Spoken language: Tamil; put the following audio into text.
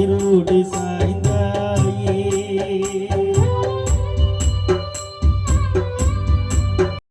ஈரோடு